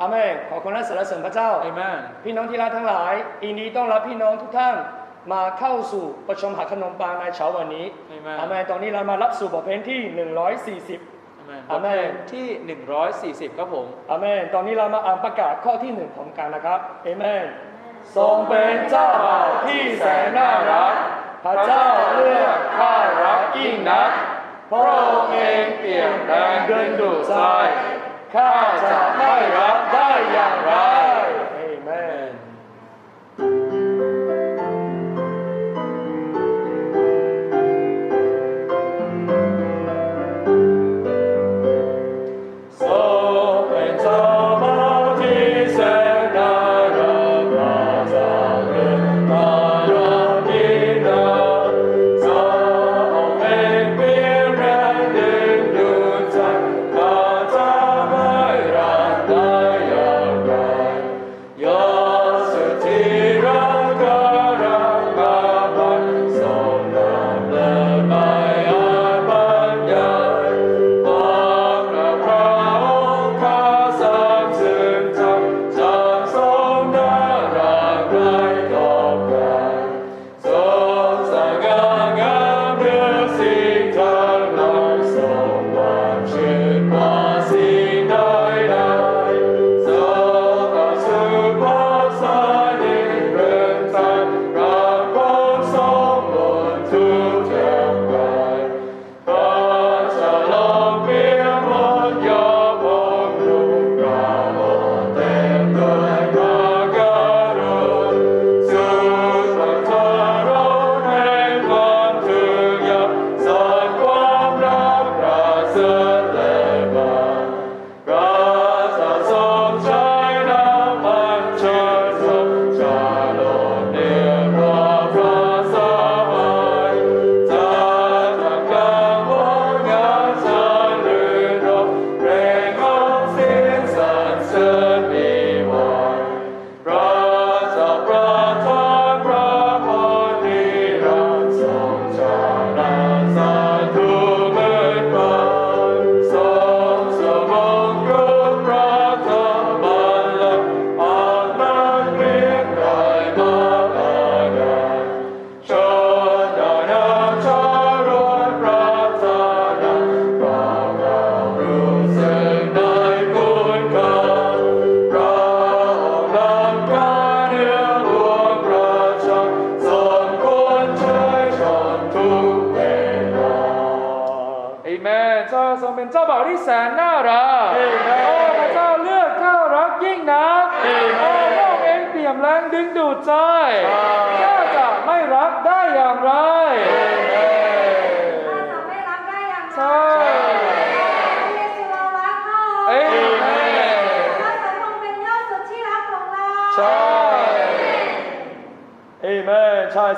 อเมนขอคนนั้นสรรเสริญพระเจ้าอเมนพี่น้องที่รักทั้งหลายอินดี้ต้องรับพี่น้องทุกท่านมาเข้าสู่ประชุมหาขนมปังในเช้าวันนี้อเมนตอนนี้เรามารับสู่บทเพลงที่ 140อาเมนที่ 140 ครับผมอเมนตอนนี้เรามาอ่านประกาศข้อที่หนึ่งของการนะครับอเมนทรงเป็นเจ้าบ่าวที่แสนน่ารัก พระเจ้าเลือกข้ารักยิ่งนักพระองค์เองเปลี่ยนแปลงดินดูดใจ ข้าจะไม่รับได้อย่างไร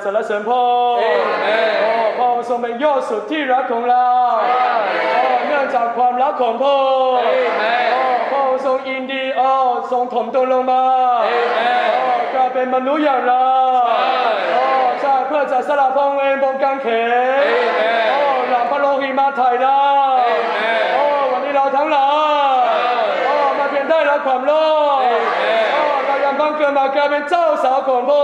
สรรเสริญพ่อพ่องค์ทรงเป็นยอดสุดที่รักของเราเนื่องจากความรักของพ่อพ่องค์ทรงอินดีโอทรงถมตัวลงมากลายเป็นมนุษย์อย่างเราใช่เพื่อจะสละพองเองบนกางเขนหลังพระโลหิตมาถ่ายได้วันนี้เราทั้งหลายมาเพียงได้รับความรอดเรายังบังเกิดมาเกิดเป็นเจ้าสาวของพ่อ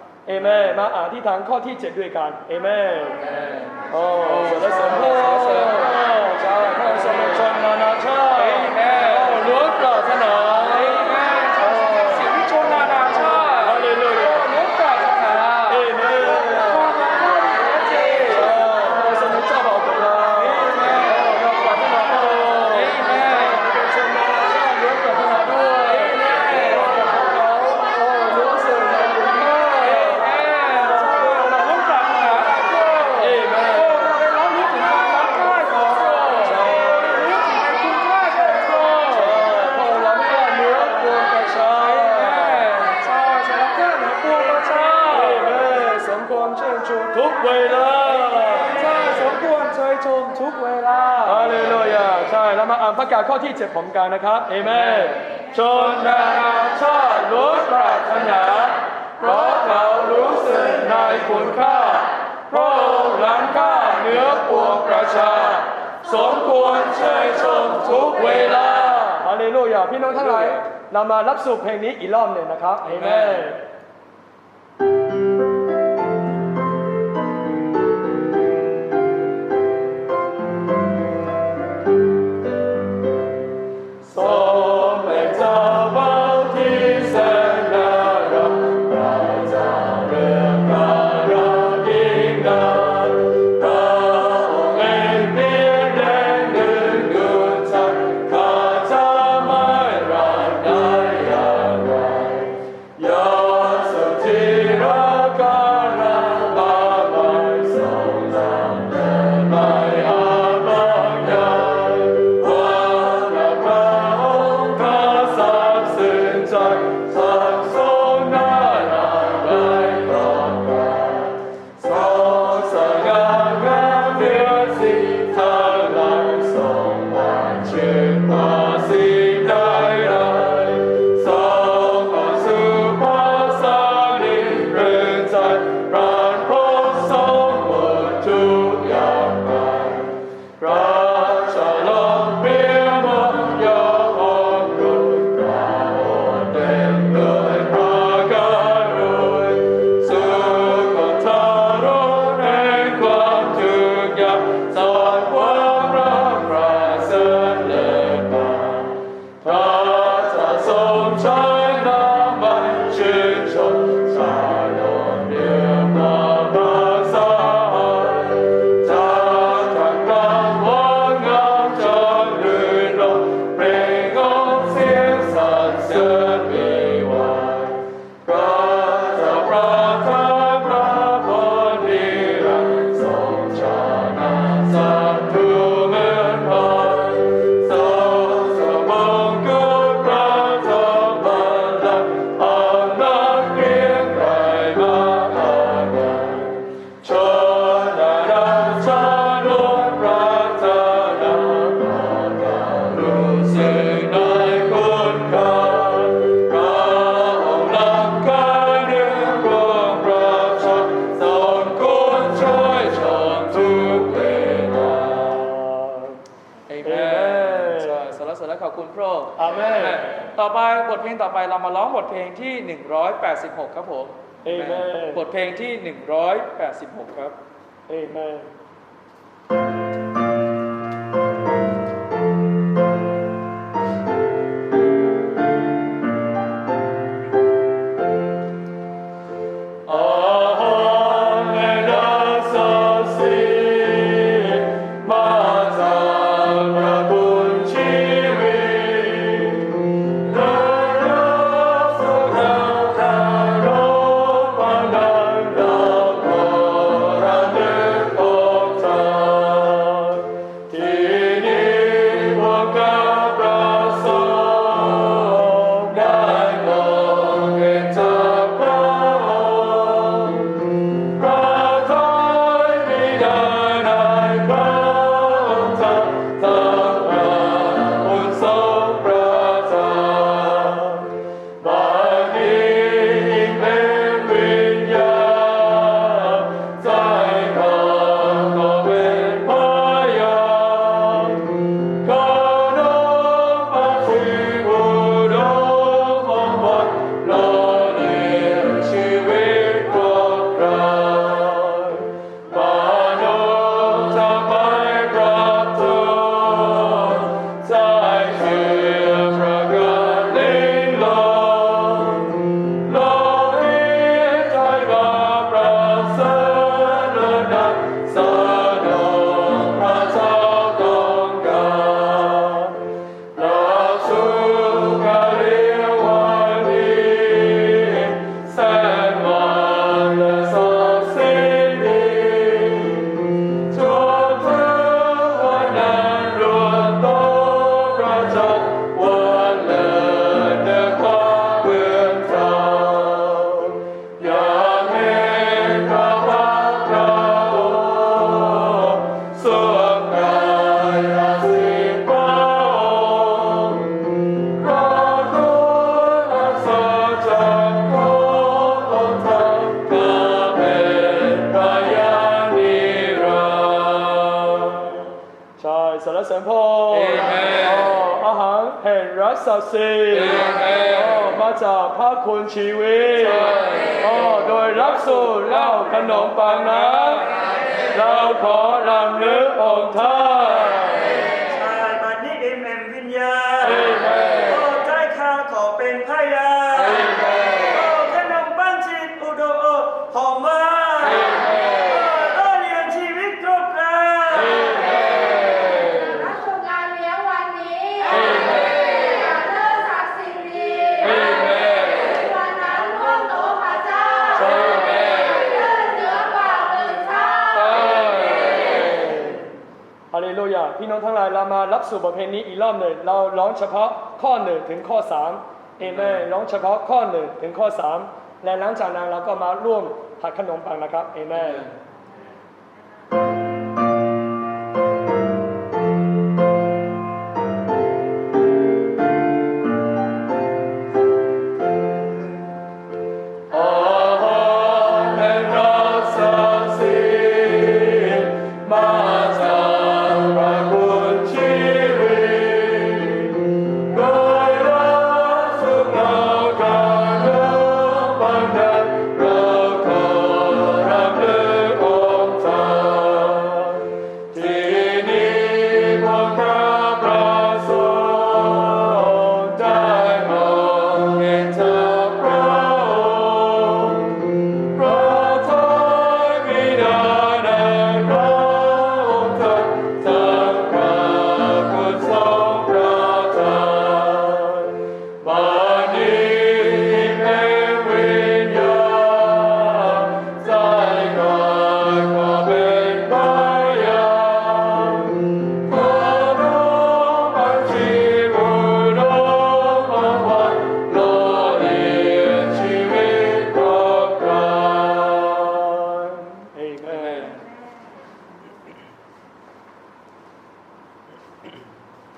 เอเมนมาอ่านที่ทางข้อที่ 7 ด้วยกัน เอเมนโอ้สรรเสริญพระเจ้า มชื่นชมทุกเวลาใช่สมควรเชยชมทุกเวลาฮาเลลูยาใช่แล้วมาอ่านประกาศข้อที่เจ็ดผมกันนะครับเอเมนชนนาชาติลดปรารถนาเพราะเขารู้สึกในคุณค่าเพราะหงค์ล้ำค่าเนื้อปวงประชา สมควรเชยชมทุกเวลาฮาเลลูยาพี่น้องทั้งหลายเรามารับสู่เพลงนี้อีกรอบหนึ่งนะครับเอเมน ต่อไปบทเพลงต่อไปเรามาร้องบทเพลงที่ 186 ครับผม Amen บทเพลงที่ 186 ครับ Amen สิทธิ์อ๋อมาจากพระคุณชีวิตอ๋อโดยรับสู่เหล้าขนมปังนั้นเราขอรำลึกองค์ท่าน พี่น้องทั้งหลายเรามารับสู่บทเพลงนี้อีกรอบหนึ่งเราร้องเฉพาะข้อหนึ่งถึงข้อสามเอเมนร้องเฉพาะข้อหนึ่งถึงข้อสามและหลังจากนั้นเราก็มาร่วมผัดขนมปังนะครับเอเมน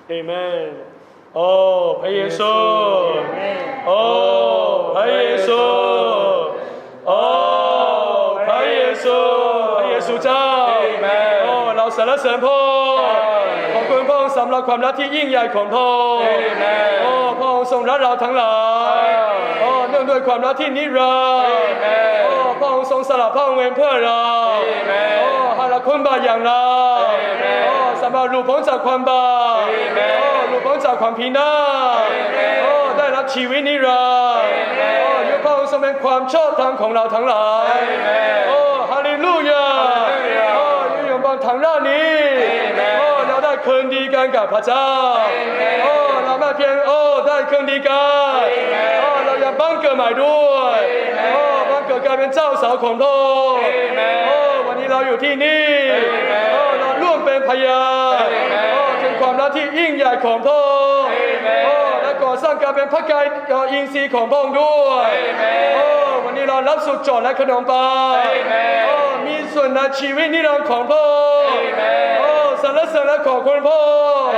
เอเมนโอ้พระเยซูโอ้พระเยซูโอ้พระเยซูพระเยซูเจ้าโอ้เราสรรเสริญพระองค์ขอบคุณพระองค์สำหรับความรักที่ยิ่งใหญ่ของพระองค์โอ้พระองค์ทรงรักเราทั้งหลายโอ้เนื่อง ด้วยความรักที่นิรันดร์โอ้พระองค์ทรงสละพระองค์เองเพื่อเราโอ้ให้เราคุณบาปอย่างเราโอ้สำหรับหลุดพ้นจากความบาปโอ้หลุดพ้นจากความพินาศโอ้ได้รับชีวิตนิรันดร์โอ้ยกพระองค์ทรงเป็นความชอบธรรมของเราทั้งหลายโอ้ฮาเลลูยาโอ้ยิ่งยงบางทางด้านนี้โอ้เราได้คืนดีกันกับพระเจ้าโอ้เราไม่เพียงโอ้ได้คืนดีกัน ใหม่ด้วยโอ้บังเกิดกลายเป็นเจ้าสาวของพระองค์โอ้วันนี้เราอยู่ที่นี่โอ้เราร่วมเป็นพยานโอ้ถึงความรักที่ยิ่งใหญ่ของพระองค์โอ้และก่อสร้างการเป็นพระกายอินทรีย์ของพระองค์ด้วยโอ้วันนี้เรารับสุดจอดและขนมปังโอ้มีส่วนในชีวิตนิรันดร์ของพระองค์โอ้สรรเสริญและขอบคุณพระองค์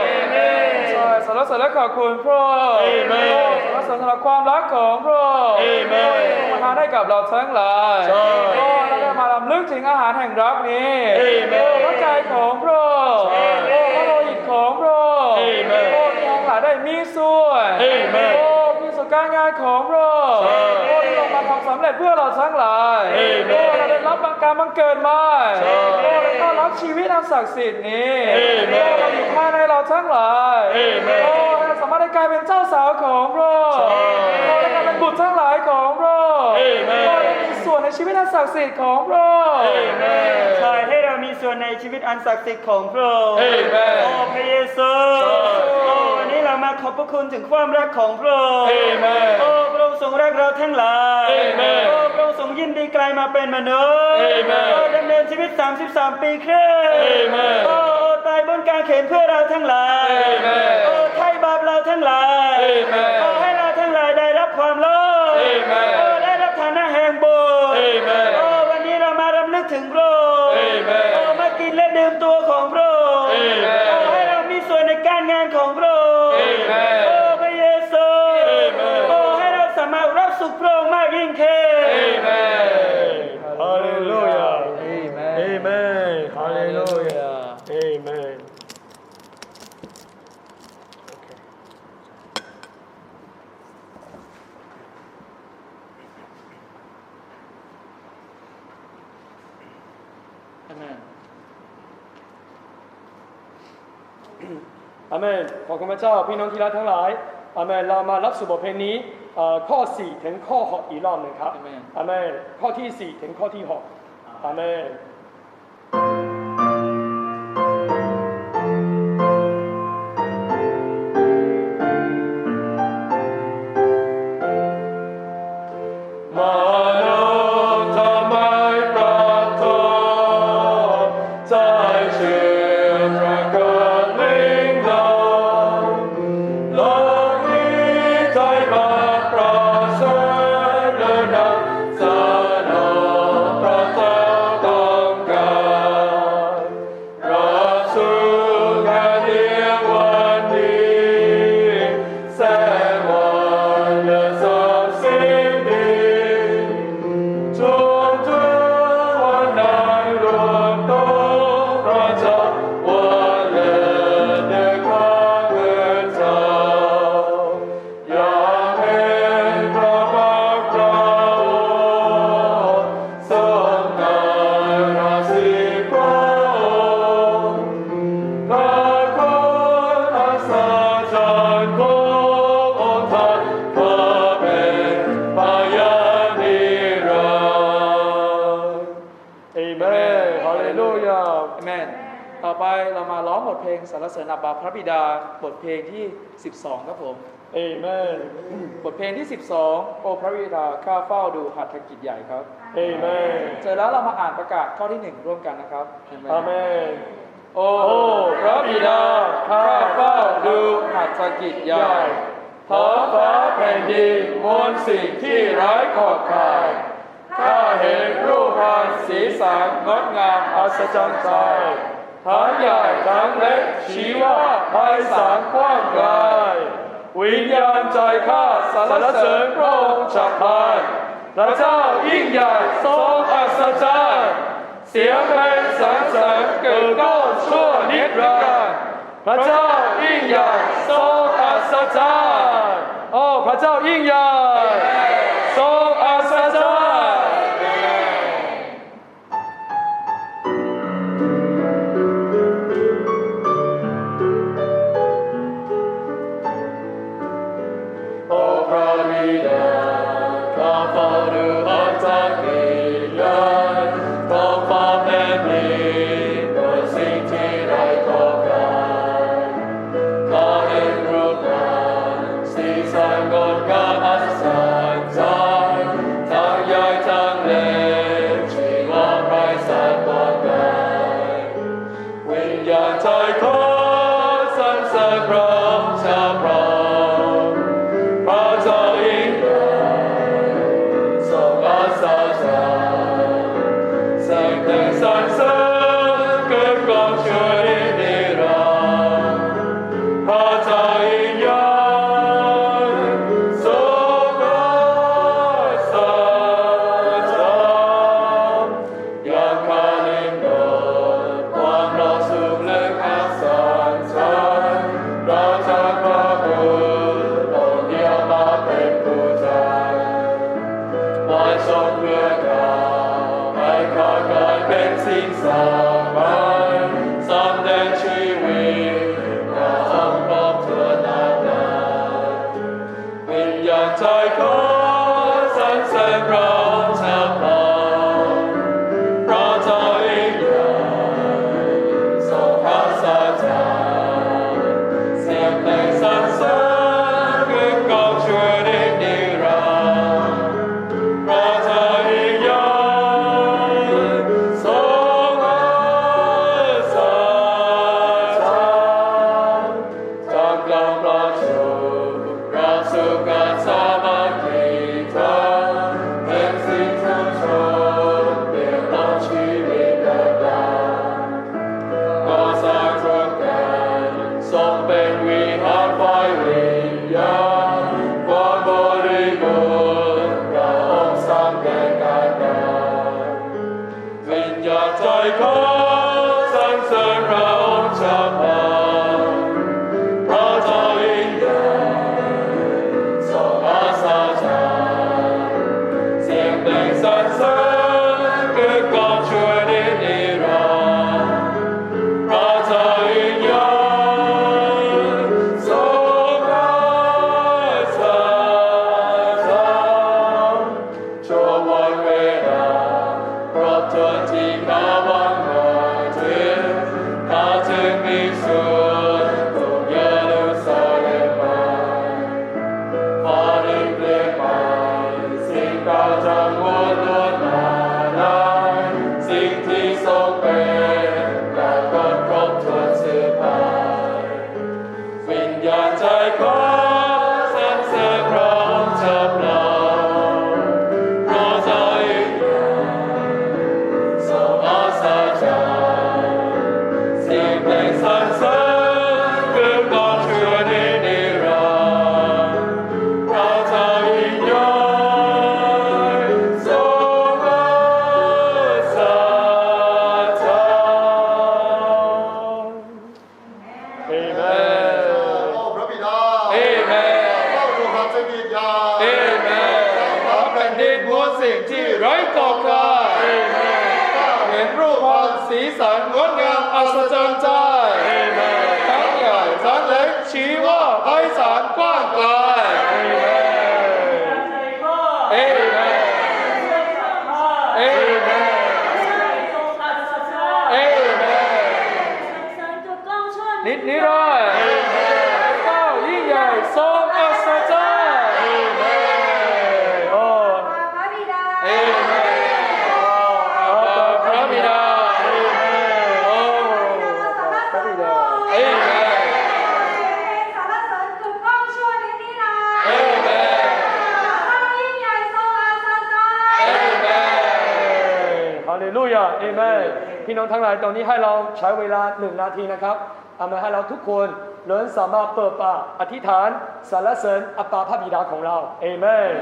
ใช่สรรเสริญและขอบคุณพระองค์ Amen สรรเสริญสำหรับความรักของพระองค์ Amen ที่ประทานให้กับเราทั้งหลายใช่โอ้แล้วก็มาลำลึกถึงอาหารแห่งรักนี้ Amen โอ้พระกายของพระองค์ใช่โอ้พระโลหิตของพระองค์ Amen โอ้ที่ทั้งหลายได้มีส่วน Amen โอ้มีส่วนการงานของพระองค์ใช่โอ้ที่ลงมาทำสำเร็จเพื่อเราทั้งหลาย Amen โอ้เราได้รับการบังเกิดใหม่ใช่โอ้ได้ต้อนรับชีวิตอันศักดิ์สิทธิ์นี้ Amen โอ้เราอยู่ภายในเราทั้งหลาย Amen โอ้ให้ เราสามารถได้กลายเป็นเจ้าสาวของพระองค์ใช่โอ้ได้กลายเป็นบุตรทั้งหลายของพระองค์ Amen โอ้ได้มีส่วนในชีวิตอันศักดิ์สิทธิ์ของพระองค์ Amen ใช่ให้เรามีส่วนในชีวิตอันศักดิ์สิทธิ์ของพระองค์ Amen โอ้พระเยซูโอ้วันนี้เรามาขอบพระคุณถึงความรักของพระองค์ Amen โอ้พระองค์ทรงรักเราทั้งหลาย Amen โอ้พระองค์ทรงยินดีกลายมาเป็นมนุษย์ Amen โอ้ดำเนินชีวิต 33 ปีครึ่ง Amen โอ้โอ้ตายบนกางเขนเพื่อเราทั้งหลาย ทั้งหลาย Amen โอ้ให้เราทั้งหลายได้รับความรอด Amen โอ้ได้รับฐานะแห่งบุญ Amen โอ้วันนี้เรามารำลึกถึงพระองค์ Amen โอ้มากินและดื่มตัวของพระ ของข้าพเจ้า พี่น้องที่รักทั้งหลายอาเมนเรามารับสุบทเพลงนี้ข้อ 4 ถึงข้อ 6 อีกรอบหนึ่งครับอาเมนข้อที่ 4 ถึงข้อที่ 6อาเมน บาพระบิดาบทเพลงที่ 12 ครับผม เอเมน บทเพลงที่ 12 โอพระบิดาข้าเฝ้าดูหัตถกิจใหญ่ครับ เอเมนเจอแล้วเรามาอ่านประกาศข้อที่ 1 ร่วมกันนะครับเอาเมน โอพระบิดาข้าเฝ้าดูหัตถกิจใหญ่ท้องฟ้าแผ่นดินมวลสิ่งที่ร้ายขอบขายข้าเห็นรูปพรรณสีสันงดงามอัศจรรย์ใจ ทั้งใหญ่ทั้งเล็กชีว่าไพศาลกว้างไกลวิญญาณใจข้าสารเสริญพระองค์ฉับพลันพระเจ้ายิ่งใหญ่ทรงอัศจรรย์เสียงเพลงสรรสริเกิดก้ชั่วนิรันดร์พระเจ้ายิ่งใหญ่ทรงอัศจรรย์โอ้พระเจ้ายิ่งใหญ่ our God. God. Christ. আলোচনা นพี่น้องทั้งหลายตอนนี้ให้เราใช้เวลาหนึ่งนาทีนะครับเอามาให้เราทุกคนเลินสามารถเปิดปากอธิษฐานสรรเสริญอัปปาพระบิดาของเราเอเมน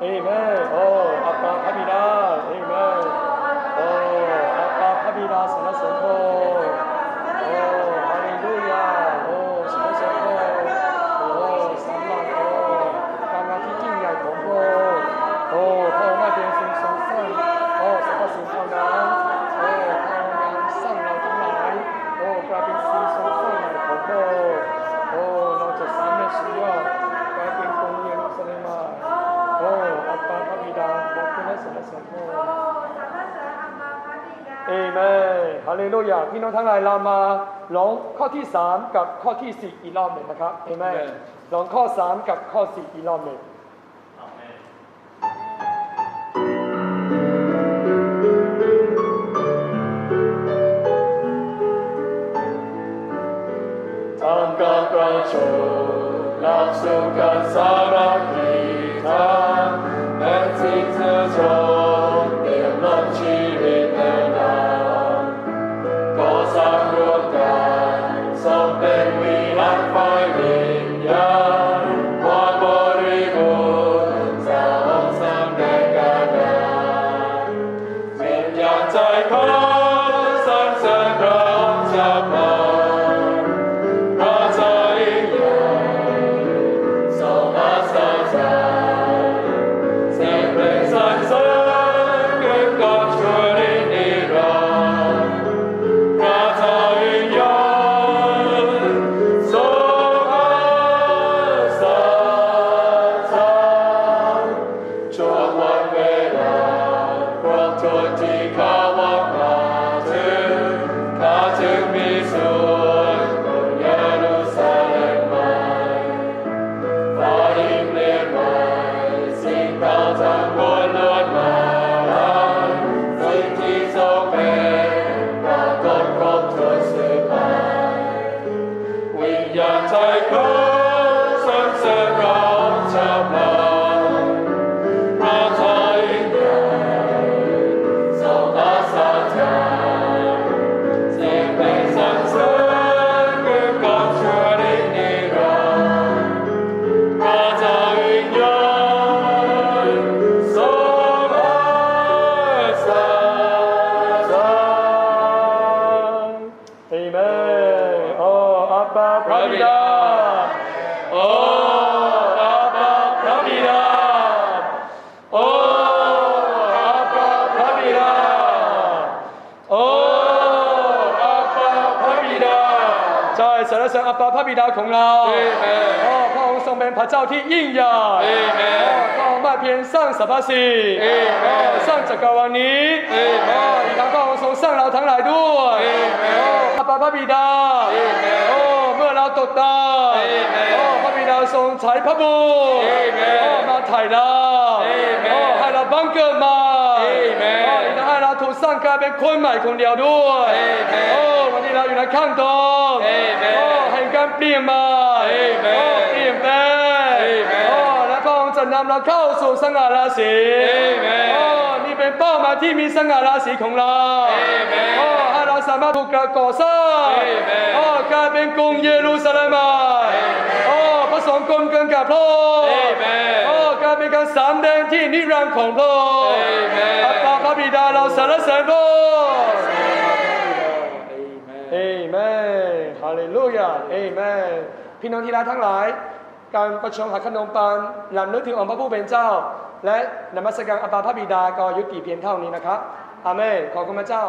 เอเมนโอ้อัปปาพระบิดาเอเมนโอ้อัปปาพระบิดาสรรเสริญพระองค์โอ้ฮาเลลูยา เอเมนฮาเลลูยาพี่น้องทั้งหลายเรามาลองข้อที่ 3 กับข้อที่ 4 อีกรอบหนึ่งนะครับเอเมนลองข้อ 3 กับข้อ 4 อีกรอบหนึ่งทำการประชุมนำสู่การสามัคคีธรรมและที่เธอชมเบิดาของเราเอเมนโอ้พระองค์ทรงเป็นพระเจ้าที่ยิ่งใหญ่เอเมนโอ้พระองค์ไม่เพียงสร้างสรรพสิ่งเอเมนโอ้สร้างจักรวาลนี้เอเมนโอ้อีกทั้งพระองค์ทรงสร้างเราทั้งหลายด้วยเอเมนโอ้พระพระบิดาเอเมนโอ้เมื่อเราตกตายเอเมนโอ้พระบิดาทรงใช้พระบุตรเอเมนโอ้มาไถ่เราเอเมนโอ้ให้เราบังเกิดมา สร้างกลายเป็นคนใหม่คนเดียวด้วยเอเมนโอ้วันนี้เราอยู่ในขั้นตอนเอเมนโอ้แห่งการเปลี่ยนมาเอเมนโอ้เปลี่ยนแปลงเอเมนโอ้และพระองค์จะนำเราเข้าสู่สง่าราศีเอเมนโอ้นี่เป็นเป้าหมายที่มีสง่าราศีของเราเอเมนโอ้ให้เราสามารถถูกก่อสร้างเอเมนโอ้กลายเป็นกรุงเยรูซาเล็มใหม่โอ้ ผสมกลมกันกับพระองค์เอเมนโอ้กลายเป็นการสามแดงที่นิรันดร์ของพระองค์เอเมนอัปปาพระบิดาเราสรรเสริญพระองค์เอเมนฮาเลลูยาเอเมนพี่น้องที่รักทั้งหลาย การประชุมหาขนมปังลำลึกถึงองค์พระผู้เป็นเจ้า และนมัสการอัปปาพระบิดาก็ยุติเพียงเท่านี้นะครับอาเมนขอบคุณพระเจ้า